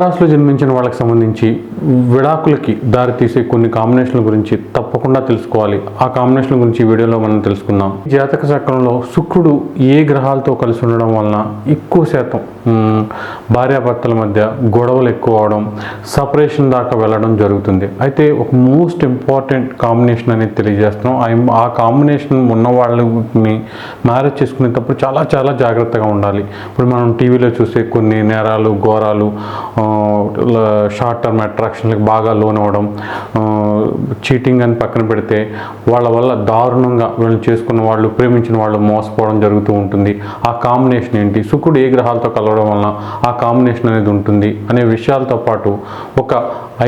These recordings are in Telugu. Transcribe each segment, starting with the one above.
తులారాశిలో జన్మించిన వాళ్ళకి సంబంధించి విడాకులకి దారితీసే కొన్ని కాంబినేషన్ల గురించి తప్పకుండా తెలుసుకోవాలి. ఆ కాంబినేషన్ల గురించి వీడియోలో మనం తెలుసుకుందాం. జాతక చక్రంలో శుక్రుడు ఏ గ్రహాలతో కలిసి ఉండడం వలన ఎక్కువ శాతం భార్యాభర్తల మధ్య గొడవలు ఎక్కువ అవడం సపరేషన్ దాకా వెళ్ళడం జరుగుతుంది. అయితే ఒక మోస్ట్ ఇంపార్టెంట్ కాంబినేషన్ అనేది తెలియజేస్తున్నాం. ఆ- ఆ కాంబినేషన్ ఉన్న వాళ్ళని మ్యారేజ్ చేసుకునేటప్పుడు చాలా చాలా జాగ్రత్తగా ఉండాలి. ఇప్పుడు మనం టీవీలో చూసే కొన్ని నేరాలు ఘోరాలు షార్ట్ టర్మ్ అట్రాక్షన్లకు బాగా లోన్ అవ్వడం చీటింగ్ అని పక్కన పెడితే వాళ్ళ వల్ల దారుణంగా వీళ్ళు చేసుకున్న వాళ్ళు ప్రేమించిన వాళ్ళు మోసపోవడం జరుగుతూ ఉంటుంది. ఆ కాంబినేషన్ ఏంటి? శుక్రుడు ఏ గ్రహాలతో కలవడం వలన ఆ కాంబినేషన్ అనేది ఉంటుంది అనే విషయాలతో పాటు ఒక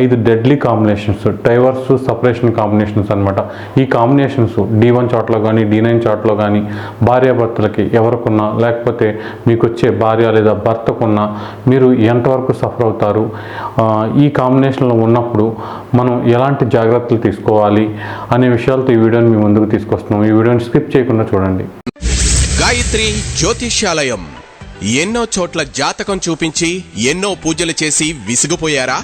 ఐదు deadly combinations divorce separation combinations అన్నమాట. ఈ కాంబినేషన్స్ డి వన్ చాట్లో కానీ డి నైన్ చాట్లో కానీ భార్యాభర్తలకి ఎవరికున్నా లేకపోతే మీకు వచ్చే భార్య లేదా భర్తకున్నా మీరు ఎంతవరకు సఫర్ అవుతారు. ఈ కాంబినేషన్లో ఉన్నప్పుడు మనం ఎలాంటి జాగ్రత్తలు తీసుకోవాలి అనే విషయాలతో ఈ వీడియోని మీ ముందుకు తీసుకొస్తున్నాం. ఈ వీడియోని స్కిప్ చేయకుండా చూడండి. గాయత్రి జ్యోతిష్యాలయం. ఎన్నో చోట్ల జాతకం చూపించి ఎన్నో పూజలు చేసి విసిగిపోయారా?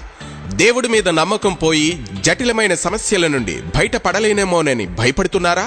దేవుడి మీద నమ్మకం పోయి జటిలమైన సమస్యల నుండి బయటపడలేనేమోనని భయపడుతున్నారా?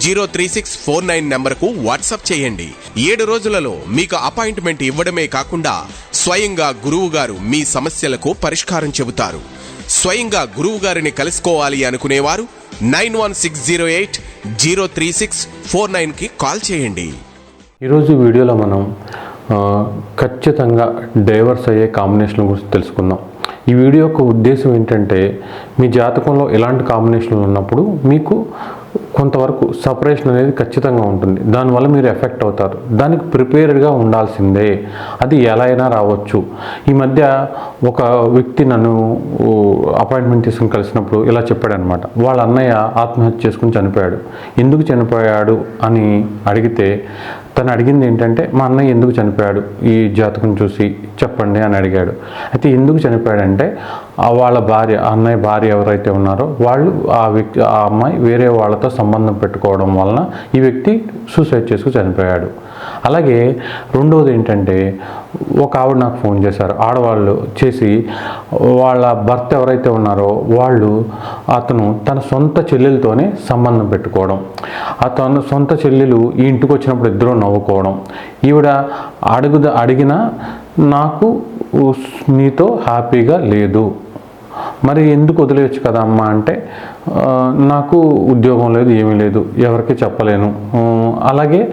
zero three six four nine నెంబర్కు వాట్సాప్ చేయండి. ఏడు రోజులలో మీకు అపాయింట్మెంట్ ఇవ్వడమే కాకుండా స్వయంగా గురువు గారు మీ సమస్యలకు పరిష్కారం చెబుతారు. స్వయంగా గురువు గారిని కలుసుకోవాలి అనుకునేవారు nine one six zero eight zero three six four నైన్కి కాల్ చేయండి. ఈరోజు వీడియోలో మనం ఖచ్చితంగా డైవర్స్ అయ్యే కాంబినేషన్ గురించి తెలుసుకుందాం. ఈ వీడియో యొక్క ఉద్దేశం ఏంటంటే మీ జాతకంలో ఎలాంటి కాంబినేషన్లు ఉన్నప్పుడు మీకు కొంతవరకు సపరేషన్ అనేది ఖచ్చితంగా ఉంటుంది. దానివల్ల మీరు ఎఫెక్ట్ అవుతారు. దానికి ప్రిపేర్డ్గా ఉండాల్సిందే. అది ఎలా అయినా రావచ్చు. ఈ మధ్య ఒక వ్యక్తి నన్ను అపాయింట్మెంట్ తీసుకుని కలిసినప్పుడు ఇలా చెప్పాడనమాట వాళ్ళ అన్నయ్య ఆత్మహత్య చేసుకుని చనిపోయాడు. ఎందుకు చనిపోయాడు? అని అడిగితే తను అడిగింది ఏంటంటే మా అన్నయ్య ఎందుకు చనిపోయాడు? ఈ జాతకం చూసి చెప్పండి అని అడిగాడు. అయితే ఎందుకు చనిపోయాడంటే వాళ్ళ భార్య అన్నయ్య భార్య ఎవరైతే ఉన్నారో వాళ్ళు ఆ వ్యక్తి ఆ అమ్మాయి వేరే వాళ్ళతో సంబంధం పెట్టుకోవడం వలన ఈ వ్యక్తి సూసైడ్ చేసుకు చనిపోయాడు. అలాగే రెండవది ఏంటంటే ఒక ఆవిడ నాకు ఫోన్ చేశారు. ఆడవాళ్ళు చేసి వాళ్ళ భర్త ఎవరైతే ఉన్నారో వాళ్ళు అతను తన సొంత చెల్లెలతోనే సంబంధం పెట్టుకోవడం. అతను సొంత చెల్లెలు ఈ ఇంటికి వచ్చినప్పుడు ఇద్దరు నవ్వుకోవడం. ఈవిడ అడుగుద అడిగిన నాకు నీతో హ్యాపీగా లేదు. మరి ఎందుకు వదిలేయచ్చు కదా అమ్మ అంటే నాకు ఉద్యోగం లేదు ఏమీ లేదు ఎవరికి చెప్పలేను. అలాగే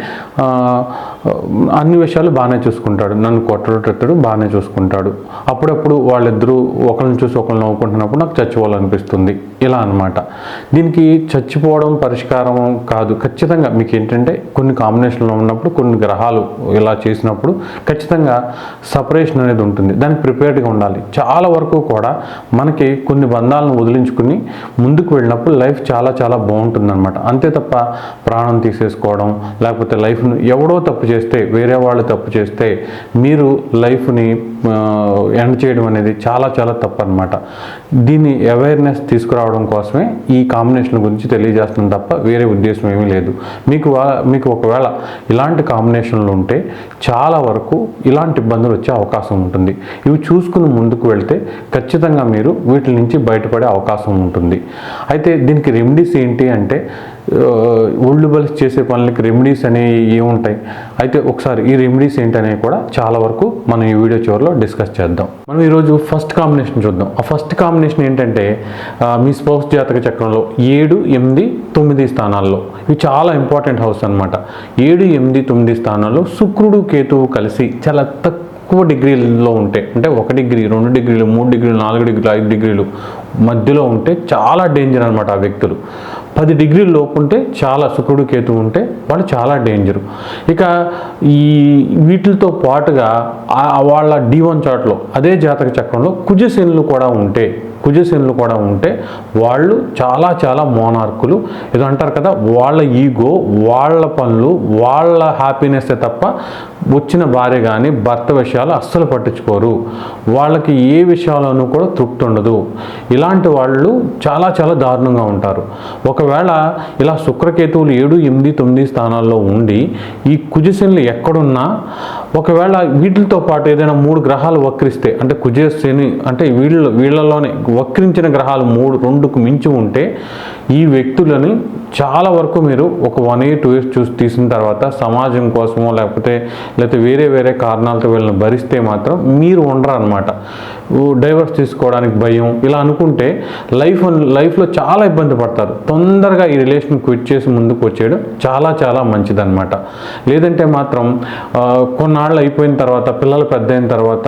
అన్ని విషయాలు బాగానే చూసుకుంటాడు. నన్ను కొట్టడు టెత్తడు బాగానే చూసుకుంటాడు. అప్పుడప్పుడు వాళ్ళిద్దరూ ఒకరిని చూసి ఒకరిని నవ్వుకుంటున్నప్పుడు నాకు చచ్చిపోవాలనిపిస్తుంది. ఇలా అన్నమాట. దీనికి చచ్చిపోవడం పరిష్కారం కాదు. ఖచ్చితంగా మీకు ఏంటంటే కొన్ని కాంబినేషన్లో ఉన్నప్పుడు కొన్ని గ్రహాలు ఇలా చేసినప్పుడు ఖచ్చితంగా సపరేషన్ అనేది ఉంటుంది. దానికి ప్రిపేర్డ్గా ఉండాలి. చాలా వరకు కూడా మనకి కొన్ని బంధాలను వదిలించుకుని ముందుకు వెళ్ళినప్పుడు లైఫ్ చాలా చాలా బాగుంటుందన్నమాట. అంతే తప్ప ప్రాణం తీసేసుకోవడం లేకపోతే లైఫ్ను ఎవడో తప్పు చేస్తే వేరే వాళ్ళు తప్పు చేస్తే మీరు లైఫ్ని ఎండ్ చేయడం అనేది చాలా చాలా తప్పు అనమాట దీన్ని అవేర్నెస్ తీసుకురావడం కోసమే ఈ కాంబినేషన్ గురించి తెలియజేస్తుంది తప్ప వేరే ఉద్దేశం ఏమీ లేదు. మీకు వా- మీకు ఒకవేళ ఇలాంటి కాంబినేషన్లు ఉంటే చాలా వరకు ఇలాంటి ఇబ్బందులు వచ్చే అవకాశం ఉంటుంది. ఇవి చూసుకుని ముందుకు వెళ్తే ఖచ్చితంగా మీరు వీటి నుంచి బయటపడే అవకాశం ఉంటుంది. అయితే దీనికి రెమెడీస్ ఏంటి అంటే ఒళ్ళు బలిసి చేసే పనులకి రెమెడీస్ అనేవి ఏముంటాయి అయితే ఒకసారి ఈ రెమెడీస్ ఏంటనేవి కూడా చాలా వరకు మనం ఈ వీడియో చివరిలో డిస్కస్ చేద్దాం. మనం ఈరోజు ఫస్ట్ కాంబినేషన్ చూద్దాం. ఆ ఫస్ట్ కాంబినేషన్ ఏంటంటే మీ స్పౌస్ జాతక చక్రంలో ఏడు ఎనిమిది తొమ్మిది స్థానాల్లో. ఇవి చాలా ఇంపార్టెంట్ హౌస్ అన్నమాట. ఏడు ఎనిమిది తొమ్మిది స్థానాల్లో శుక్రుడు కేతువు కలిసి చాలా తక్కువ తక్కువ డిగ్రీలో ఉంటే అంటే ఒక డిగ్రీ రెండు డిగ్రీలు మూడు డిగ్రీలు నాలుగు డిగ్రీలు ఐదు డిగ్రీలు మధ్యలో ఉంటే చాలా డేంజర్ అనమాట ఆ వ్యక్తులు. పది డిగ్రీలు లోపు ఉంటే చాలా శుక్రుడు కేతు ఉంటే వాళ్ళు చాలా డేంజరు ఇక ఈ వీటితో పాటుగా వాళ్ళ డి వన్ చాట్లో అదే జాతక చక్రంలో కుజశనులు కూడా ఉంటే కుజశనులు కూడా ఉంటే వాళ్ళు చాలా చాలా మోనార్కులు. ఇది అంటారు కదా వాళ్ళ ఈగో వాళ్ళ పనులు వాళ్ళ హ్యాపీనెస్ తప్ప వచ్చిన భార్య కానీ భర్త విషయాలు అస్సలు పట్టించుకోరు. వాళ్ళకి ఏ విషయాలను కూడా తృప్తి ఉండదు. ఇలాంటి వాళ్ళు చాలా చాలా దారుణంగా ఉంటారు. ఒకవేళ ఇలా శుక్రకేతువులు ఏడు ఎనిమిది తొమ్మిది స్థానాల్లో ఉండి ఈ కుజశనులు ఎక్కడున్నా ఒకవేళ వీటితో పాటు ఏదైనా మూడు గ్రహాలు వక్రిస్తే అంటే కుజ అంటే వీళ్ళ వీళ్ళలోనే వక్రించిన గ్రహాలు మూడు రెండుకు మించి ఉంటే ఈ వ్యక్తులని చాలా వరకు మీరు ఒక వన్ ఇయర్ టూ ఇయర్స్ చూసి తీసిన తర్వాత సమాజం కోసమో లేకపోతే లేకపోతే వేరే వేరే కారణాలతో వీళ్ళని భరిస్తే మాత్రం మీరు ఉండరు అనమాట డైవర్స్ తీసుకోవడానికి భయం ఇలా అనుకుంటే లైఫ్ లైఫ్లో చాలా ఇబ్బంది పడతారు. తొందరగా ఈ రిలేషన్ క్విట్ చేసి ముందుకు వచ్చేయడం చాలా చాలా మంచిదన్నమాట. లేదంటే మాత్రం కొన్నాళ్ళు అయిపోయిన తర్వాత పిల్లలు పెద్ద అయిన తర్వాత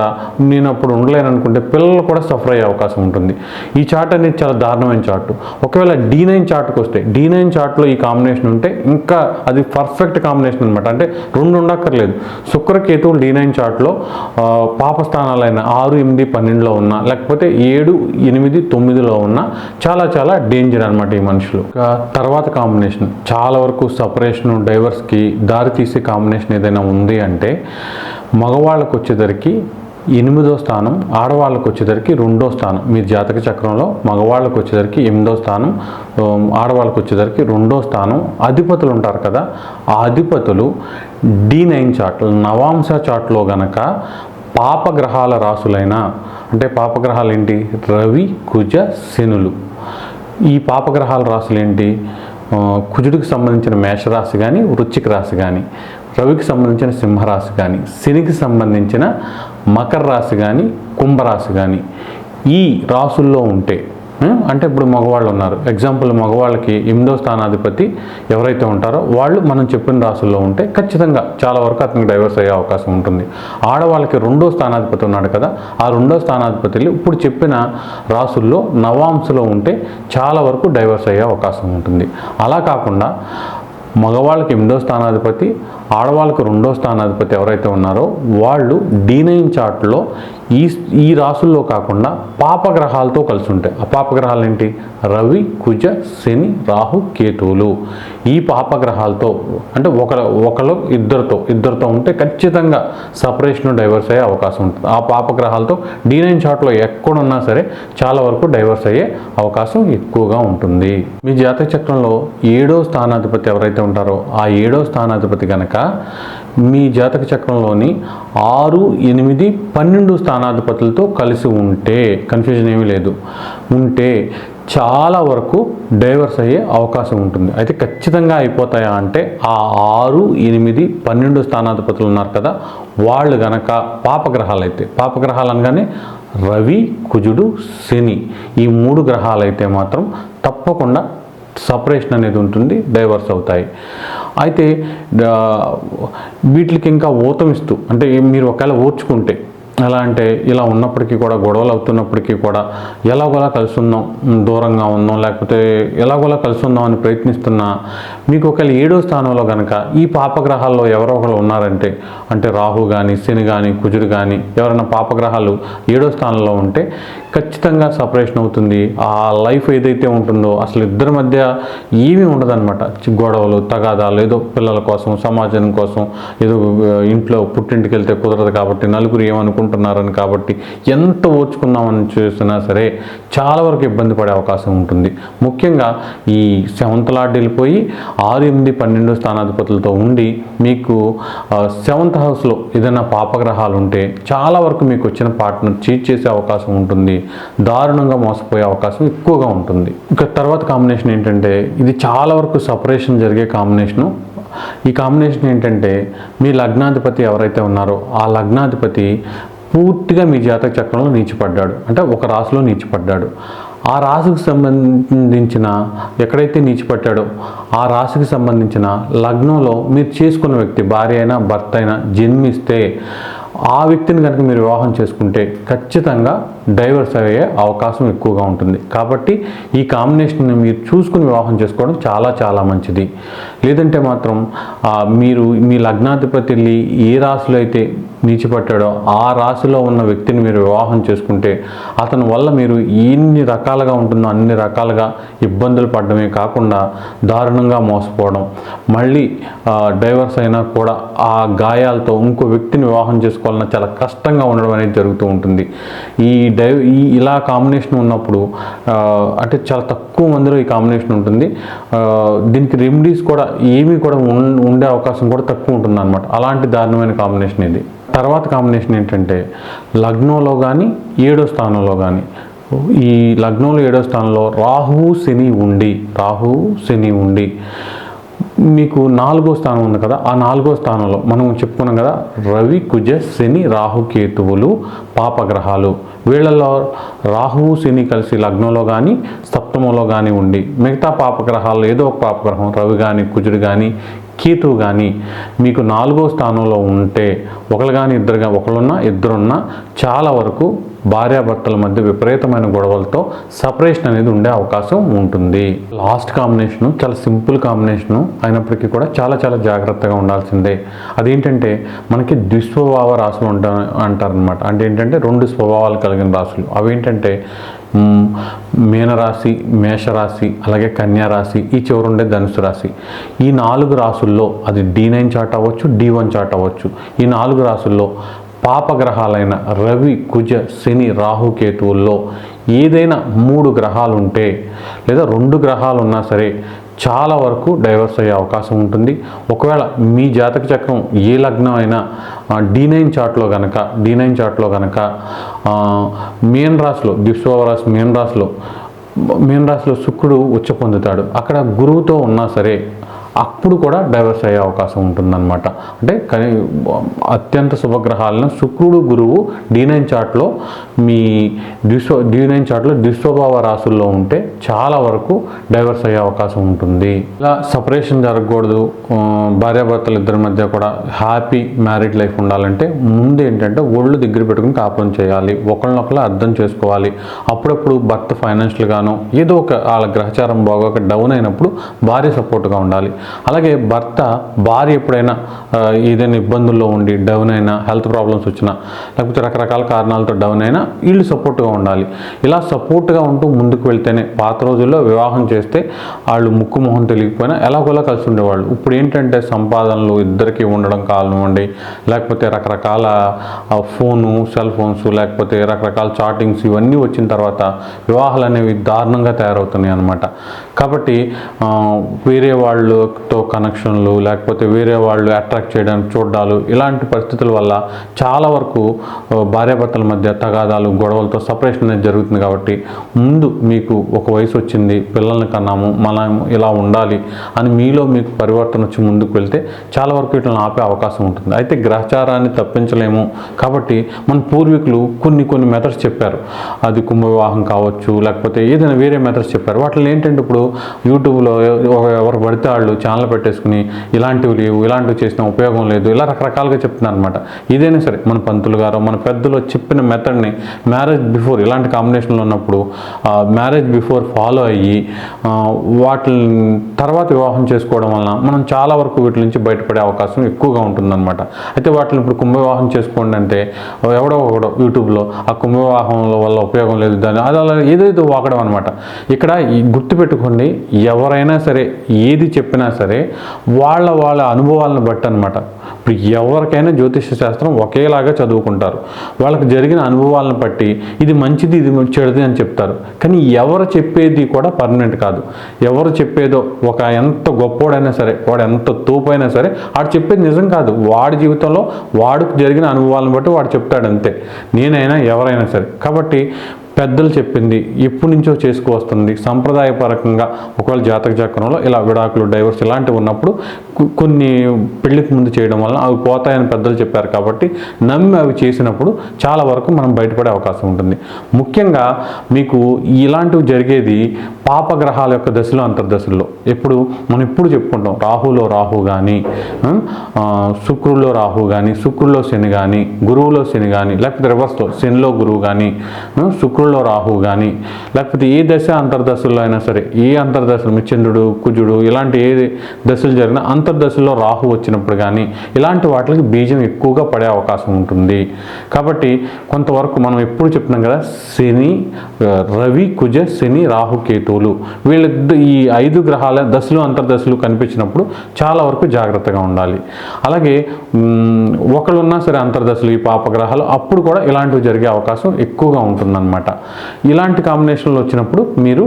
నేను అప్పుడు ఉండలేను అనుకుంటే పిల్లలు కూడా సఫర్ అయ్యే అవకాశం ఉంటుంది. ఈ చార్ట్ అనేది చాలా దారుణమైన చార్ట్ ఒకవేళ డీ నైన్ చార్ట్కి వస్తే డీ నైన్ చార్ట్లో ఈ కాంబినేషన్ ఉంటే ఇంకా అది పర్ఫెక్ట్ కాంబినేషన్ అనమాట అంటే రెండు ఉండక్కర్లేదు. శుక్రకేతువులు డి నైన్ చార్ట్లో పాపస్థానాలైన పాప ఆరు ఎనిమిది పన్నెండులో ఉన్న లేకపోతే ఏడు ఎనిమిది తొమ్మిదిలో ఉన్న చాలా చాలా డేంజర్ అనమాట ఈ మనుషులు. తర్వాత కాంబినేషన్. చాలా వరకు సపరేషన్ డైవర్స్కి దారి తీసే కాంబినేషన్ ఏదైనా ఉంది అంటే మగవాళ్ళకు వచ్చేసరికి ఎనిమిదో స్థానం ఆడవాళ్ళకు వచ్చేసరికి రెండో స్థానం. మీ జాతక చక్రంలో మగవాళ్ళకు వచ్చేసరికి ఎనిమిదో స్థానం ఆడవాళ్ళకు వచ్చేసరికి రెండో స్థానం అధిపతులు ఉంటారు కదా. ఆ అధిపతులు డి నైన్ చార్ట్ నవాంశ చార్ట్లో గనక పాపగ్రహాల రాసులైన అంటే పాపగ్రహాలు ఏంటి? రవి కుజ శనులు. ఈ పాపగ్రహాల రాసులు ఏంటి? కుజుడికి సంబంధించిన మేషరాశి కానీ వృచ్చిక రాశి కానీ రవికి సంబంధించిన సింహరాశి కానీ శనికి సంబంధించిన మకర రాశి కానీ కుంభరాశి కానీ ఈ రాసుల్లో ఉంటే అంటే ఇప్పుడు మగవాళ్ళు ఉన్నారు. ఎగ్జాంపుల్ మగవాళ్ళకి ఎనిమిదో స్థానాధిపతి ఎవరైతే ఉంటారో వాళ్ళు మనం చెప్పిన రాసుల్లో ఉంటే ఖచ్చితంగా చాలా వరకు అతనికి డైవర్స్ అయ్యే అవకాశం ఉంటుంది. ఆడవాళ్ళకి రెండో స్థానాధిపతి ఉన్నాడు కదా ఆ రెండో స్థానాధిపతిలు ఇప్పుడు చెప్పిన రాసుల్లో నవాంసులో ఉంటే చాలా వరకు డైవర్స్ అయ్యే అవకాశం ఉంటుంది. అలా కాకుండా మగవాళ్ళకి ఎనిమిదో స్థానాధిపతి ఆడవాళ్ళకి రెండో స్థానాధిపతి ఎవరైతే ఉన్నారో వాళ్ళు డీ నైన్ చార్ట్లో ఈ ఈ రాసుల్లో కాకుండా పాపగ్రహాలతో కలిసి ఉంటాయి ఆ పాపగ్రహాలు ఏంటి రవి కుజ శని రాహు కేతువులు. ఈ పాపగ్రహాలతో అంటే ఒక ఒకరు ఇద్దరితో ఇద్దరితో ఉంటే ఖచ్చితంగా సపరేషన్ డైవర్స్ అయ్యే అవకాశం ఉంటుంది. ఆ పాపగ్రహాలతో డీ నైన్ షాట్లో ఎక్కడున్నా సరే చాలా వరకు డైవర్స్ అయ్యే అవకాశం ఎక్కువగా ఉంటుంది. మీ జాతక చక్రంలో ఏడో స్థానాధిపతి ఎవరైతే ఉంటారో ఆ ఏడో స్థానాధిపతి కనుక మీ జాతక చక్రంలోని ఆరు ఎనిమిది పన్నెండు స్థానాధిపతులతో కలిసి ఉంటే కన్ఫ్యూజన్ ఏమీ లేదు. ఉంటే చాలా వరకు డైవర్స్ అయ్యే అవకాశం ఉంటుంది. అయితే ఖచ్చితంగా అయిపోతాయా అంటే ఆ ఆరు ఎనిమిది పన్నెండు స్థానాధిపతులు ఉన్నారు కదా వాళ్ళు గనక పాపగ్రహాలు అయితే పాపగ్రహాలు అనగానే రవి కుజుడు శని ఈ మూడు గ్రహాలు అయితే మాత్రం తప్పకుండా సపరేషన్ అనేది ఉంటుంది డైవర్స్ అవుతాయి. అయితే వీటికి ఇంకా ఊతమిస్తూ అంటే మీరు ఒకవేళ ఓర్చుకుంటే ఎలా అంటే ఇలా ఉన్నప్పటికీ కూడా గొడవలు అవుతున్నప్పటికీ కూడా ఎలాగోలా కలిసి ఉందాం దూరంగా ఉందాం లేకపోతే ఎలాగోలా కలిసి ఉందాం అని ప్రయత్నిస్తున్నా మీకు ఒకవేళ ఏడో స్థానంలో కనుక ఈ పాపగ్రహాల్లో ఎవరో ఒకరు ఉన్నారంటే అంటే రాహు కానీ శని కానీ కుజుడు కానీ ఎవరైనా పాపగ్రహాలు ఏడో స్థానంలో ఉంటే ఖచ్చితంగా సపరేషన్ అవుతుంది. ఆ లైఫ్ ఏదైతే ఉంటుందో అసలు ఇద్దరి మధ్య ఏమీ ఉండదన్నమాట. గొడవలు తగాదాలు ఏదో పిల్లల కోసం సమాజం కోసం ఏదో ఇంట్లో పుట్టింటికి వెళ్తే కుదరదు కాబట్టి నలుగురు ఏమనుకుంటున్నారని కాబట్టి ఎంత ఓర్చుకుందామని చూసినా సరే చాలా వరకు ఇబ్బంది పడే అవకాశం ఉంటుంది. ముఖ్యంగా ఈ సెవెంత్ లార్డ్ వెళ్ళిపోయి ఆరు ఎనిమిది పన్నెండు స్థానాధిపతులతో ఉండి మీకు సెవెంత్ హౌస్లో ఏదైనా పాపగ్రహాలు ఉంటే చాలా వరకు మీకు వచ్చిన పార్ట్నర్ చీట్ చేసే అవకాశం ఉంటుంది. దారుణంగా మోసపోయే అవకాశం ఎక్కువగా ఉంటుంది. ఇక తర్వాత కాంబినేషన్ ఏంటంటే ఇది చాలా వరకు సపరేషన్ జరిగే కాంబినేషను ఈ కాంబినేషన్ ఏంటంటే మీ లగ్నాధిపతి ఎవరైతే ఉన్నారో ఆ లగ్నాధిపతి పూర్తిగా మీ జాతక చక్రంలో నీచిపడ్డాడు. అంటే ఒక రాశిలో నీచిపడ్డాడు. ఆ రాశికి సంబంధించిన ఎక్కడైతే నీచిపట్టాడో ఆ రాశికి సంబంధించిన లగ్నంలో మీరు చేసుకున్న వ్యక్తి భార్య అయినా భర్త అయినా జన్మిస్తే ఆ వ్యక్తిని కనుక మీరు వివాహం చేసుకుంటే ఖచ్చితంగా డైవర్స్ అయ్యే అవకాశం ఎక్కువగా ఉంటుంది. కాబట్టి ఈ కాంబినేషన్ మీరు చూసుకుని వివాహం చేసుకోవడం చాలా చాలా మంచిది. లేదంటే మాత్రం మీరు మీ లగ్నాధిపతి వెళ్ళి ఏ రాశిలో అయితే నీచిపట్టాడో ఆ రాశిలో ఉన్న వ్యక్తిని మీరు వివాహం చేసుకుంటే అతని వల్ల మీరు ఎన్ని రకాలుగా ఉంటుందో అన్ని రకాలుగా ఇబ్బందులు పడడమే కాకుండా దారుణంగా మోసపోవడం. మళ్ళీ డైవర్స్ అయినా కూడా ఆ గాయాలతో ఇంకో వ్యక్తిని వివాహం చేసుకోవాలన్నా చాలా కష్టంగా ఉండడం అనేది జరుగుతూ ఉంటుంది. ఈ డై ఈ ఇలా కాంబినేషన్ ఉన్నప్పుడు అంటే చాలా తక్కువ మందిలో ఈ కాంబినేషన్ ఉంటుంది. దీనికి రెమెడీస్ కూడా ఏమీ కూడా ఉండే అవకాశం కూడా తక్కువ ఉంటుంది అనమాట అలాంటి దారుణమైన కాంబినేషన్ ఇది. తర్వాత కాంబినేషన్ ఏంటంటే లగ్నంలో కానీ ఏడో స్థానంలో కానీ ఈ లగ్నంలో ఏడో స్థానంలో రాహువు శని ఉండి రాహువు శని ఉండి మీకు నాలుగో స్థానం ఉంది కదా ఆ నాలుగో స్థానంలో మనం చెప్పుకున్నాం కదా రవి కుజ శని రాహు కేతువులు పాపగ్రహాలు. వీళ్ళలో రాహువు శని కలిసి లగ్నంలో కానీ సప్తమంలో కానీ ఉండి మిగతా పాపగ్రహాలు ఏదో ఒక పాపగ్రహం రవి కానీ కుజుడు కానీ కేతు కానీ మీకు నాలుగో స్థానంలో ఉంటే ఒకరు కానీ ఇద్దరు కానీ ఒకళ్ళున్నా ఇద్దరున్నా చాలా వరకు భార్యాభర్తల మధ్య విపరీతమైన గొడవలతో సపరేషన్ అనేది ఉండే అవకాశం ఉంటుంది. లాస్ట్ కాంబినేషను చాలా సింపుల్ కాంబినేషను అయినప్పటికీ కూడా చాలా చాలా జాగ్రత్తగా ఉండాల్సిందే. అదేంటంటే మనకి ద్విస్వభావ రాసులు ఉంటా అంటారనమాట అంటే ఏంటంటే రెండు స్వభావాలు కలిగిన రాసులు అవేంటంటే ఏంటంటే మీనరాశి మేషరాశి అలాగే కన్యారాశి ఈ చివరు ఉండే ధనుసు రాశి. ఈ నాలుగు రాసుల్లో అది డి నైన్ చాట్ అవ్వచ్చు డి వన్ చాట్ అవ్వచ్చు. ఈ నాలుగు రాసుల్లో పాపగ్రహాలైన రవి కుజ శని రాహు కేతువుల్లో ఏదైనా మూడు గ్రహాలు ఉంటే లేదా రెండు గ్రహాలు ఉన్నా సరే చాలా వరకు డైవర్స్ అయ్యే అవకాశం ఉంటుంది. ఒకవేళ మీ జాతక చక్రం ఏ లగ్నం అయినా డి నైన్ చార్ట్లో కనుక డి నైన్ చార్ట్లో కనుక మేన్ రాశిలో దిప్సోవ రాశి మేన్ రాశిలో మేన్ రాశిలో శుక్రుడు ఉచ్చ పొందుతాడు. అక్కడ గురువుతో ఉన్నా సరే అప్పుడు కూడా డైవర్స్ అయ్యే అవకాశం ఉంటుందన్నమాట. అంటే కానీ అత్యంత శుభగ్రహాలను శుక్రుడు గురువు డీ నైన్ చార్ట్లో మీ ద్విశ్వ డీ నైన్ చార్ట్లో ద్విస్వభావ రాశుల్లో ఉంటే చాలా వరకు డైవర్స్ అయ్యే అవకాశం ఉంటుంది. ఇలా సపరేషన్ జరగకూడదు. భార్యాభర్తలు ఇద్దరి మధ్య కూడా హ్యాపీ మ్యారీడ్ లైఫ్ ఉండాలంటే ముందు ఏంటంటే ఒళ్ళు దగ్గర పెట్టుకుని కాపురం చేయాలి. ఒకళ్ళనొకళ్ళు అర్థం చేసుకోవాలి. అప్పుడప్పుడు భర్త ఫైనాన్షియల్గాను ఏదో ఒక వాళ్ళ గ్రహచారం బాగోక డౌన్ అయినప్పుడు భార్య సపోర్ట్గా ఉండాలి. అలాగే భర్త భార్య ఎప్పుడైనా ఏదైనా ఇబ్బందుల్లో ఉండి డౌన్ అయినా హెల్త్ ప్రాబ్లమ్స్ వచ్చినా లేకపోతే రకరకాల కారణాలతో డౌన్ అయినా వీళ్ళు సపోర్ట్గా ఉండాలి. ఇలా సపోర్ట్గా ఉంటూ ముందుకు వెళ్తేనే పాత రోజుల్లో వివాహం చేస్తే వాళ్ళు ముక్కు మొహం తెలియకపోయినా ఎలాగోలా కలిసి ఉండేవాళ్ళు. ఇప్పుడు ఏంటంటే సంపాదనలు ఇద్దరికి ఉండడం కానివ్వండి లేకపోతే రకరకాల ఫోను సెల్ ఫోన్స్ లేకపోతే రకరకాల చాటింగ్స్ ఇవన్నీ వచ్చిన తర్వాత వివాహాలు అనేవి దారుణంగా తయారవుతున్నాయి అనమాట కాబట్టి వేరే వాళ్ళతో కనెక్షన్లు లేకపోతే వేరే వాళ్ళు అట్రాక్ట్ చేయడానికి చూడాలు ఇలాంటి పరిస్థితుల వల్ల చాలా వరకు భార్యాభర్తల మధ్య తగాదాలు గొడవలతో సపరేషన్ అనేది జరుగుతుంది కాబట్టి ముందు మీకు ఒక వయసు వచ్చింది పిల్లల్ని కన్నాము మనం ఇలా ఉండాలి అని మీలో మీకు పరివర్తన వచ్చి ముందుకు వెళ్తే చాలా వరకు వీటిని ఆపే అవకాశం ఉంటుంది. అయితే గ్రహచారాన్ని తప్పించలేము కాబట్టి మన పూర్వీకులు కొన్ని కొన్ని మెథడ్స్ చెప్పారు. అది కుంభ వివాహం కావచ్చు లేకపోతే ఏదైనా వేరే మెథడ్స్ చెప్పారు. వాటిలో ఏంటంటే ఇప్పుడు యూట్యూబ్లో ఎవరు పడితే వాళ్ళు ఛానల్ పెట్టేసుకుని ఇలాంటివి లేవు ఇలాంటివి చేసిన ఉపయోగం లేదు. ఇలా రకరకాలుగా చెప్తున్నారు అనమాట ఇదైనా సరే మన పంతులు గారు మన పెద్దలు చెప్పిన మెథడ్ని మ్యారేజ్ బిఫోర్ ఇలాంటి కాంబినేషన్లో ఉన్నప్పుడు మ్యారేజ్ బిఫోర్ ఫాలో అయ్యి వాటిని తర్వాత వివాహం చేసుకోవడం వలన మనం చాలా వరకు వీటి నుంచి బయటపడే అవకాశం ఎక్కువగా ఉంటుందన్నమాట. అయితే వాటిని ఇప్పుడు కుంభ వివాహం చేసుకోండి అంటే ఎవడో ఒకడో యూట్యూబ్లో ఆ కుంభ వివాహంలో వల్ల ఉపయోగం లేదు దాని అది అలా ఏదైతే వాకడం అనమాట ఇక్కడ ఈ గుర్తుపెట్టుకోండి ఎవరైనా సరే ఏది చెప్పినా సరే వాళ్ళ వాళ్ళ అనుభవాలను బట్టి అనమాట ఇప్పుడు ఎవరికైనా జ్యోతిష శాస్త్రం ఒకేలాగా చదువుకుంటారు. వాళ్ళకి జరిగిన అనుభవాలను బట్టి ఇది మంచిది ఇది చెడుది అని చెప్తారు. కానీ ఎవరు చెప్పేది కూడా పర్మనెంట్ కాదు. ఎవరు చెప్పేదో ఒక ఎంత గొప్పోడైనా సరే వాడు ఎంత తూపైనా సరే వాడు చెప్పేది నిజం కాదు. వాడి జీవితంలో వాడికి జరిగిన అనుభవాలను బట్టి వాడు చెప్తాడు అంతే. నేనైనా ఎవరైనా సరే. కాబట్టి పెద్దలు చెప్పింది ఎప్పటి నుంచో చేసుకువస్తుంది సంప్రదాయపరకంగా ఒకవేళ జాతక చక్రంలో ఇలా విడాకులు డైవర్స్ ఇలాంటివి ఉన్నప్పుడు కొన్ని పెళ్ళికి ముందు చేయడం వల్ల అవి పోతాయని పెద్దలు చెప్పారు కాబట్టి నమ్మి అవి చేసినప్పుడు చాలా వరకు మనం బయటపడే అవకాశం ఉంటుంది. ముఖ్యంగా మీకు ఇలాంటివి జరిగేది పాపగ్రహాల యొక్క దశలో అంతర్దశల్లో. ఎప్పుడు మనం ఎప్పుడు చెప్పుకుంటాం రాహులో రాహు కానీ శుక్రుల్లో రాహు కానీ శుక్రుల్లో శని కానీ గురువులో శని కానీ లేకపోతే రివర్స్లో శనిలో గురువు కానీ శుక్రుల్లో రాహు కానీ లేకపోతే ఏ దశ అంతర్దశల్లో అయినా సరే ఏ అంతర్దశలు చంద్రుడు కుజుడు ఇలాంటి ఏ దశలు జరిగినా అంతర్దశలో రాహు వచ్చినప్పుడు కానీ ఇలాంటి వాటికి బీజం ఎక్కువగా పడే అవకాశం ఉంటుంది. కాబట్టి కొంతవరకు మనం ఎప్పుడు చెప్తున్నాం కదా శని రవి కుజ శని రాహు కేతువులు వీళ్ళిద్దరు ఈ ఐదు గ్రహాల దశలు అంతర్దశలు కనిపించినప్పుడు చాలా వరకు జాగ్రత్తగా ఉండాలి. అలాగే ఒకళ్ళున్నా సరే అంతర్దశలు ఈ పాపగ్రహాలు అప్పుడు కూడా ఇలాంటివి జరిగే అవకాశం ఎక్కువగా ఉంటుందన్నమాట. ఇలాంటి కాంబినేషన్లు వచ్చినప్పుడు మీరు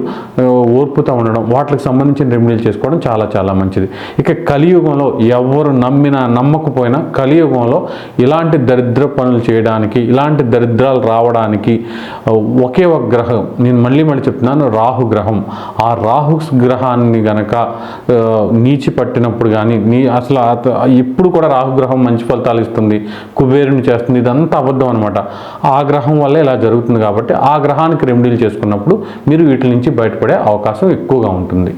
ఓర్పుతో ఉండడం వాటికి సంబంధించిన రెమెడీలు చేసుకోవడం చాలా చాలా మంచిది. ఇక కలియుగంలో ఎవరు నమ్మినా నమ్మకపోయినా కలియుగంలో ఇలాంటి దరిద్ర పనులు చేయడానికి ఇలాంటి దరిద్రాలు రావడానికి ఒకే ఒక గ్రహం. నేను మళ్ళీ మళ్ళీ చెప్తున్నాను రాహు గ్రహం. ఆ రాహు గ్రహాన్ని గనక నీచి పట్టినప్పుడు కానీ నీ అసలు ఇప్పుడు ఎప్పుడు కూడా రాహుగ్రహం మంచి ఫలితాలు ఇస్తుంది. కుబేరుని చేస్తుంది. ఇదంతా అబద్ధం అనమాట ఆ గ్రహం వల్ల ఇలా జరుగుతుంది కాబట్టి ఆ గ్రహానికి రెమెడీలు చేసుకున్నప్పుడు మీరు వీటి నుంచి బయటపడే అవకాశం ఎక్కువగా ఉంటుంది.